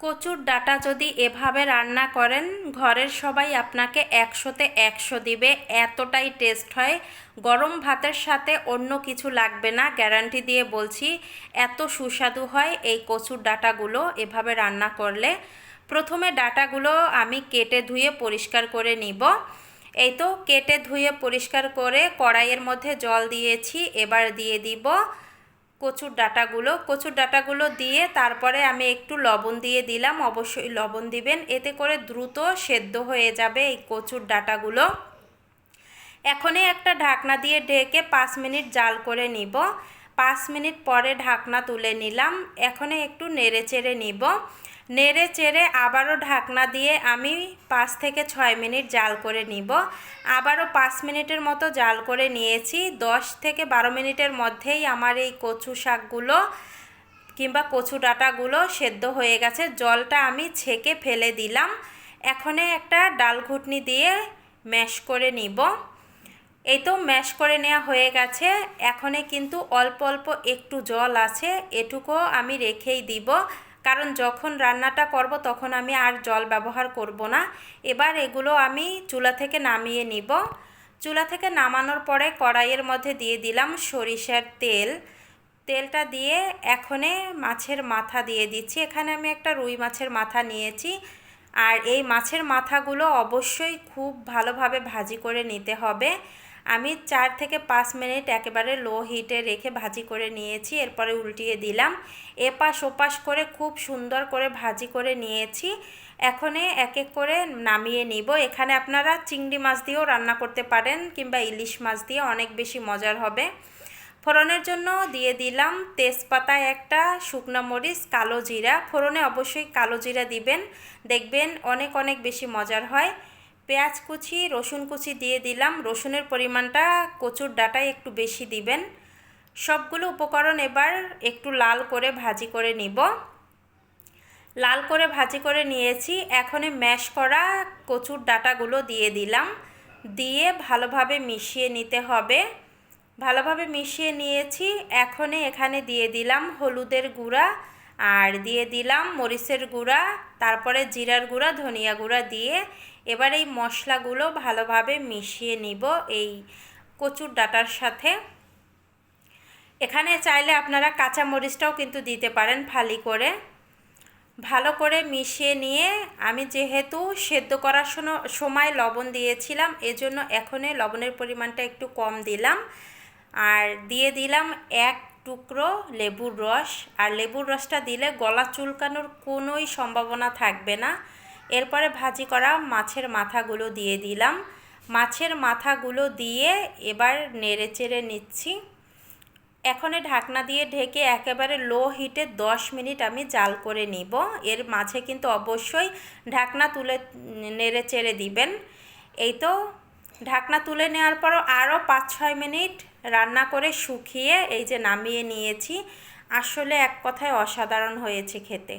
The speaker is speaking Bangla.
কচুর ডাটা যদি এভাবে রান্না করেন, ঘরের সবাই আপনাকে একশোতে একশো দিবে। এতটাই টেস্ট হয়। গরম ভাতের সাথে অন্য কিছু লাগবে না, গ্যারান্টি দিয়ে বলছি। এত সুস্বাদু হয় এই কচুর ডাটাগুলো এভাবে রান্না করলে। প্রথমে ডাটাগুলো আমি কেটে ধুয়ে পরিষ্কার করে নিব। এই তো, কেটে ধুয়ে পরিষ্কার করে কড়াইয়ের মধ্যে জল দিয়েছি, এবার দিয়ে দিব কচুর ডাটাগুলো কচুর ডাটাগুলো দিয়ে তারপরে আমি একটু লবণ দিয়ে দিলাম। অবশ্যই লবণ দিবেন। এতে করে দ্রুত সেদ্ধ হয়ে যাবে এই কচুর ডাটাগুলো। এখনই একটা ঢাকনা দিয়ে ঢেকে পাঁচ মিনিট জাল করে নিব। পাঁচ মিনিট পরে ঢাকনা তুলে নিলাম। এখনই একটু নেড়ে চেড়ে নিব। নেড়ে চেড়ে আবারও ঢাকনা দিয়ে আমি পাঁচ থেকে ছয় মিনিট জাল করে নিব। আবারও পাঁচ মিনিটের মতো জাল করে নিয়েছি। দশ থেকে বারো মিনিটের মধ্যেই আমার এই কচু শাকগুলো কিংবা কচু ডাটাগুলো সেদ্ধ হয়ে গেছে। জলটা আমি ছেঁকে ফেলে দিলাম। এখনে একটা ডাল ঘুটনি দিয়ে ম্যাশ করে নিব। এই তো ম্যাশ করে নেওয়া হয়ে গেছে। এখনে কিন্তু অল্প অল্প একটু জল আছে। এটুকুও আমি রেখেই দিব। কারণ যখন রান্নাটা করব তখন আমি আর জল ব্যবহার করব না। এবার এগুলো আমি চুলা থেকে নামিয়ে নিব। চুলা থেকে নামানোর পরে কড়াইয়ের মধ্যে দিয়ে দিলাম সরিষার তেল। তেলটা দিয়ে এখনে মাছের মাথা দিয়ে দিচ্ছি। এখানে আমি একটা রুই মাছের মাথা নিয়েছি। আর এই মাছের মাথাগুলো অবশ্যই খুব ভালোভাবে ভাজি করে নিতে হবে। আমি চার থেকে পাঁচ মিনিট একেবারে লো হিটে রেখে ভাজি করে নিয়েছি, এরপরে উল্টিয়ে দিলাম। এপাশ ওপাশ করে খুব সুন্দর করে ভাজি করে নিয়েছি। এখনে এক এক করে নামিয়ে নিব। এখানে আপনারা চিংড়ি মাছ দিয়েও রান্না করতে পারেন কিংবা ইলিশ মাছ দিয়ে অনেক বেশি মজার হবে। ফোড়নের জন্য দিয়ে দিলাম তেজপাতা একটা শুকনো মরিচ, কালো জিরা। ফোড়নে অবশ্যই কালো জিরা দিবেন। দেখবেন অনেক অনেক বেশি মজার হয়। পেঁয়াজ কুচি, রসুন কুচি দিয়ে দিলাম। রসুনের পরিমাণটা কচুর ডাটায় একটু বেশি দিবেন। সবগুলো উপকরণ এবার একটু লাল করে ভাজি করে নিব। লাল করে ভাজি করে নিয়েছি। এখন ম্যাশ করা কচুর ডাটাগুলো দিয়ে দিলাম। দিয়ে ভালোভাবে মিশিয়ে নিতে হবে। ভালোভাবে মিশিয়ে নিয়েছি। এখনই এখানে দিয়ে দিলাম হলুদের গুঁড়া। আর দিয়ে দিলাম মরিচের গুঁড়া, তারপরে জিরার গুঁড়া, ধনিয়া গুঁড়া দিয়ে এবার এই মশলাগুলো ভালোভাবে মিশিয়ে নিব এই কচুর ডাটার সাথে। এখানে চাইলে আপনারা কাঁচা মরিচটাও কিন্তু দিতে পারেন ফালি করে। ভালো করে মিশিয়ে নিয়ে আমি যেহেতু সেদ্ধ করার সময় লবণ দিয়েছিলাম, এজন্য এখনই লবণের পরিমাণটা একটু কম দিলাম। আর দিয়ে দিলাম এক টুকরো লেবুর রস, আর লেবুর রসটা দিলে গলা চুলকানোর কোনোই সম্ভাবনা থাকবে না। এরপরে ভাজি করা মাছের মাথাগুলো দিয়ে দিলাম। মাছের মাথাগুলো দিয়ে এবার নেড়ে চেড়ে নিচ্ছি। এখনে ঢাকনা দিয়ে ঢেকে একেবারে লো হিটে 10 মিনিট আমি জাল করে নিব। এর মাঝে কিন্তু অবশ্যই ঢাকনা তুলে নেড়ে চেড়ে দিবেন। এই তো ঢাকনা তুলে নেওয়ার পরও আরও পাঁচ ছয় মিনিট রান্না করে শুকিয়ে এই যে নামিয়ে নিয়েছি, আসলে এক কথায় অসাধারণ হয়েছে খেতে।